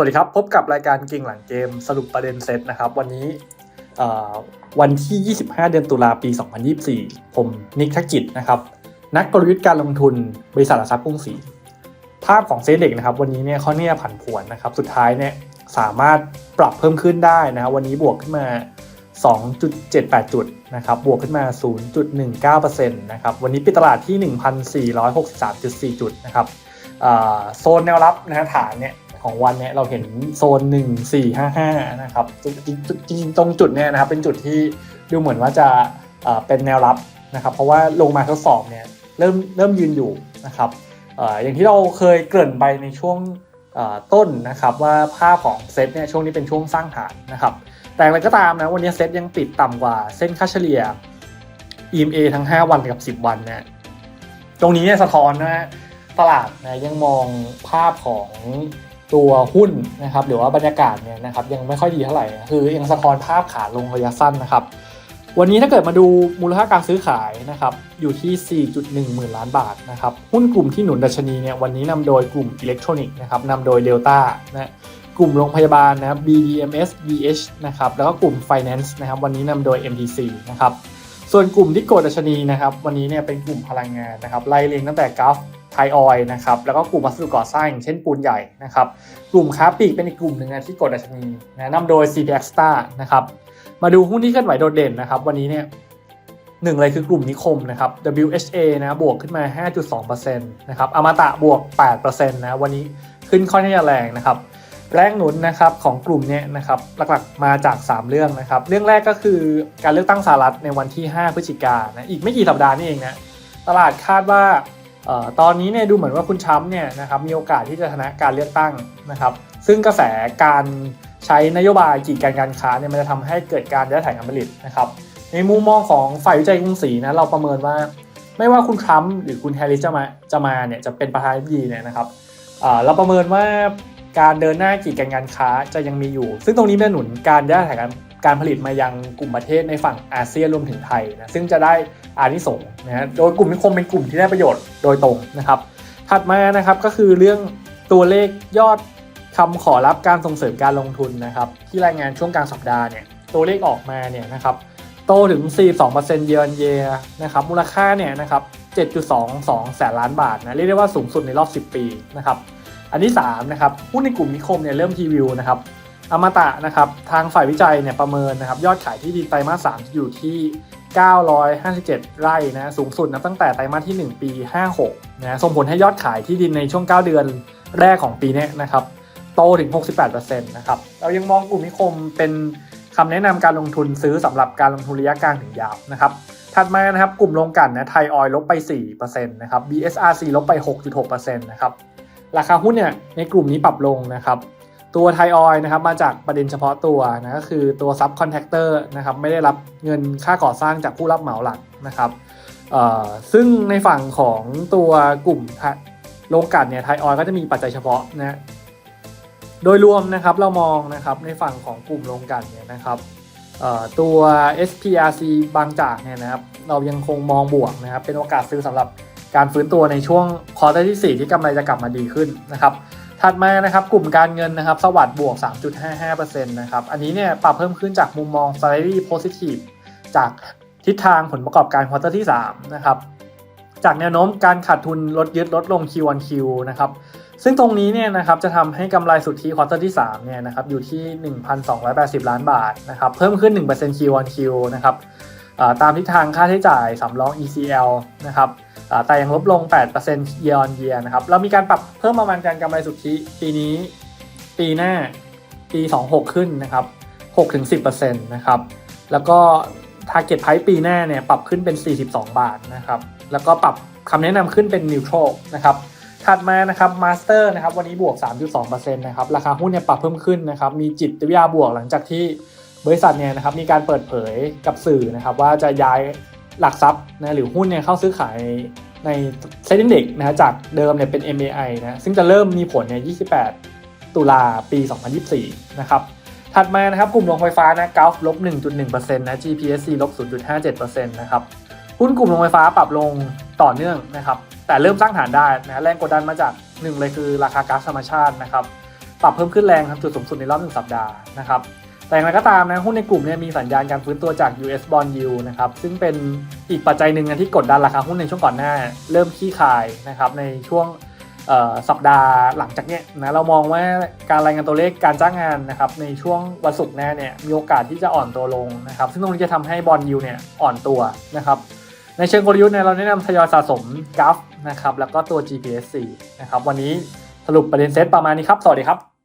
สวัสดีครับ พบกับรายการเก่งหลังเกมสรุปประเด็นเซตนะครับ วันนี้วันที่ 25 เดือนตุลาปี 2024 ผมนิกทกิจนะครับ นักกลยุทธ์การลงทุนบริษัทหลักทรัพย์กรุงศรีภาพของเซตเด็กนะครับ วันนี้เนี่ยเขาเนี่ยผันผวนนะครับ สุดท้ายเนี่ยสามารถปรับเพิ่มขึ้นได้นะวันนี้บวกขึ้นมา 2.78 จุดนะครับ บวกขึ้นมา 0.19%นะครับ วันนี้ปิดตลาดที่ 1,463.4 จุดนะครับโซนแนวรับนะฮะฐานเนี่ย ของวันเนี่ยเราเห็นโซน 1455นะครับจริงๆจริงๆตรงจุดเนี่ยนะครับเป็นจุดที่ดูเหมือนว่าจะเป็นแนวรับนะครับเพราะว่าลงมาทดสอบเนี่ยเริ่มเริ่มยืนอยู่นะครับอย่างที่เราเคยเกริ่นไปในช่วงต้นนะครับว่าภาพของเซตเนี่ยช่วงนี้เป็นช่วงสร้างฐานนะครับแต่อะไรก็ตามนะวันนี้เซตยังปิดต่ำกว่าเส้นค่าเฉลี่ย EMA ทั้ง 5 วันกับ 10 วันนะตรงนี้เนี่ยสะท้อนนะตลาดนะยังมองภาพของ ตัวหุ้นนะครับหรือว่าบรรยากาศเนี่ยนะครับยังไม่ค่อยดีเท่าไหร่ คือยังสะท้อนภาพขาลงระยะสั้นนะครับ วันนี้ถ้าเกิดมาดูมูลค่าการซื้อขายนะครับอยู่ที่ 4.1 หมื่นล้านบาทนะครับหุ้นกลุ่มที่หนุนดัชนีเนี่ยวันนี้นำโดยกลุ่มอิเล็กทรอนิกส์นะครับนำโดยเดลต้านะกลุ่มโรงพยาบาลนะครับ BDMs BH นะครับแล้วก็กลุ่ม Finance นะครับวันนี้นำโดย MTC นะครับส่วนกลุ่มที่กดดัชนีนะครับวันนี้เนี่ยเป็นกลุ่มพลังงานนะครับไล่เรียงตั้งแต่กราฟ ทยออยนะครับแล้วก็กลุ่มวัสดุก่อสร้างเช่นปูนใหญ่นะครับกลุ่มค้าปลีกเป็นอีกกลุ่มหนึ่งนะที่กดดัชนีนะนำโดย CP Extra นะครับมาดูหุ้นที่เคลื่อนไหวโดดเด่นนะครับวันนี้เนี่ยหนึ่งเลยคือกลุ่มนิคมนะครับ WHA นะบวกขึ้นมา 5.2%นะครับอมตะบวก 8%นะวันนี้ขึ้นค่อนข้างแรงนะครับแรงหนุนนะครับของกลุ่มเนี้นะครับหลักๆมาจาก 3 เรื่องนะครับ เรื่องแรกก็คือการเลือกตั้งสหรัฐในวันที่ 5 พฤศจิกายนนะอีกไม่กี่สัปดาห์นี่เองนะตลาดคาดว่า ตอนนี้เนี่ยดูเหมือนว่าคุณทรัมเนี่ยนะครับมีโอกาสที่จะชนะการเลือกตั้งนะครับ ซึ่งกระแสการใช้นโยบายกีดกันการค้าเนี่ยมันจะทำให้เกิดการย้ถ่ายการผลิตนะครับ ในมุมมองของฝ่ายวิจัยกรุงศรีนะเราประเมินว่า ไม่ว่าคุณทรัมป์หรือคุณแฮร์ริสจะมาจะมาเนี่ยจะเป็นประธานาธิบดีเนี่ยนะครับเราประเมินว่าการเดินหน้ากีดกันการค้าจะยังมีอยู่ ซึ่งตรงนี้เป็นหนุนการย้ถ่ายการ การผลิตมายังกลุ่มประเทศในฝั่งอาเซียนรวมถึงไทยนะซึ่งจะได้อานิสงส์นะโดยกลุ่มนิคมเป็นกลุ่มที่ได้ประโยชน์โดยตรงนะครับ ถัดมานะครับก็คือเรื่องตัวเลขยอดคำขอรับการส่งเสริมการลงทุนนะครับที่รายงานช่วงกลางสัปดาห์เนี่ยตัวเลขออกมาเนี่ยนะครับโตถึง 42%เย n เยนะครับมูลค่าเนี่ยนะครับ 7.22 แสนล้านบาทนะเรียกได้ว่าสูงสุดในรอบ 10 ปีนะครับอันที่3นะครับหุ้นในกลุ่มนิคมเนี่ยเริ่มพรีวิวนะครับ อมตะนะครับทางฝ่ายวิจัยเนี่ยประเมินนะครับยอดขายที่ดินไตรมาส3อยู่ที่ 957 ไร่นะสูงสุดนะตั้งแต่ไตรมาสที่ 1 ปี 56นะส่งผลให้ยอดขายที่ดินในช่วง 9 เดือนแรกของปีนี้นะครับโตถึง 68%นะครับเรายังมองกลุ่มนิคมเป็นคำแนะนำการลงทุนซื้อสำหรับการลงทุนระยะกลางถึงยาวนะครับถัดมานะครับกลุ่มโรงกันนะไทยออยลบไป4%นะครับ BSRC ลบไป 6.6%นะครับราคาหุ้นเนี่ยในกลุ่มนี้ปรับลงนะครับ ตัวไทยออยนะครับมาจากประเด็นเฉพาะตัวนะก็คือตัวซับคอนแทคเตอร์นะครับไม่ได้รับเงินค่าก่อสร้างจากผู้รับเหมาหลักนะครับซึ่งในฝั่งของตัวกลุ่มโรงกลั่นเนี่ยไทยออยก็จะมีปัจจัยเฉพาะนะโดยรวมนะครับเรามองนะครับในฝั่งของกลุ่มโรงกลั่นเนี่ยนะครับตัว SPRC บางจากเนี่ยนะครับเรายังคงมองบวกนะครับเป็นโอกาสซื้อสำหรับการฟื้นตัวในช่วงควอเตอร์ที่ 4 ที่กำไรจะกลับมาดีขึ้นนะครับ ถัดมานะครับกลุ่มการเงินนะครับ สวัสด์บวก 3.55%นะครับ อันนี้เนี่ยปรับเพิ่มขึ้นจากมุมมอง slightly positive จากทิศทางผลประกอบการควอเตอร์ที่ 3 นะครับ จากแนวโน้มการขาดทุนลดยึดลดลง Q1Q นะครับ ซึ่งตรงนี้เนี่ยนะครับจะทำให้กำไรสุทธิควอเตอร์ที่ 3 เนี่ยนะครับอยู่ที่ 1,280 ล้านบาทนะครับ เพิ่มขึ้น 1% Q1Q นะครับตามทิศทางค่าใช้จ่ายสำรอง ECL นะครับ แต่ยังลดลง 8% year on year นะครับ เรามีการปรับเพิ่มประมาณการกำไรสุทธิปีนี้ ปีหน้า ปี 26 ขึ้นนะครับ 6-10%นะครับ แล้วก็ target price ปีหน้าเนี่ยปรับขึ้นเป็น 42 บาทนะครับ แล้วก็ปรับคำแนะนำขึ้นเป็น neutral นะครับ ถัดมานะครับ master นะครับ วันนี้บวก 3.2%นะครับ ราคาหุ้นเนี่ยปรับเพิ่มขึ้นนะครับ มีจิตวิทยาบวกหลังจากที่บริษัทเนี่ยนะครับมีการเปิดเผยกับสื่อนะครับว่าจะย้าย หลักทรัพย์นะหรือหุ้นเนี่ยเข้าซื้อขายในเซ็นดิ้งเด็กนะจากเดิมเนี่ยเป็น MAI นะซึ่งจะเริ่มมีผลเนี่ย 28 ตุลาปี 2024 นะครับ ถัดมานะครับกลุ่มโรงไฟฟ้านะกาฟลบ 1.1%นะ GPSC ลบ 0.57%นะครับหุ้นกลุ่มโรงไฟฟ้าปรับลงต่อเนื่องนะครับ แต่เริ่มสร้างฐานได้นะแรงกดดันมาจากหนึ่งเลยคือราคาก๊าซธรรมชาตินะครับ ปรับเพิ่มขึ้นแรงครับจุดสูงสุดในรอบหนึ่งสัปดาห์นะครับ แต่อย่างไรก็ตามนะหุ้นในกลุ่มเนี่ยมีสัญญาณการฟื้นตัวจาก US bond yield นะครับซึ่งเป็นอีกปัจจัยหนึ่งนะที่กดดันราคาหุ้นในช่วงก่อนหน้า เริ่มขี้คายนะครับในช่วงสัปดาห์หลังจากเนี้ยนะเรามองว่าการรายงานตัวเลขการจ้างงานนะครับในช่วงวันศุกร์หน้าเนี่ยมีโอกาสที่จะอ่อนตัวลงนะครับซึ่งตรงนี้จะทำให้บอลยูเนี่ยอ่อนตัวนะครับในเชิงกลยุทธ์เนี่ยเราแนะนำทยอยสะสมกัฟนะครับแล้วก็ตัว GPS4 นะครับวันนี้สรุปประเด็นเซตประมาณนี้ครับ สวัสดีครับ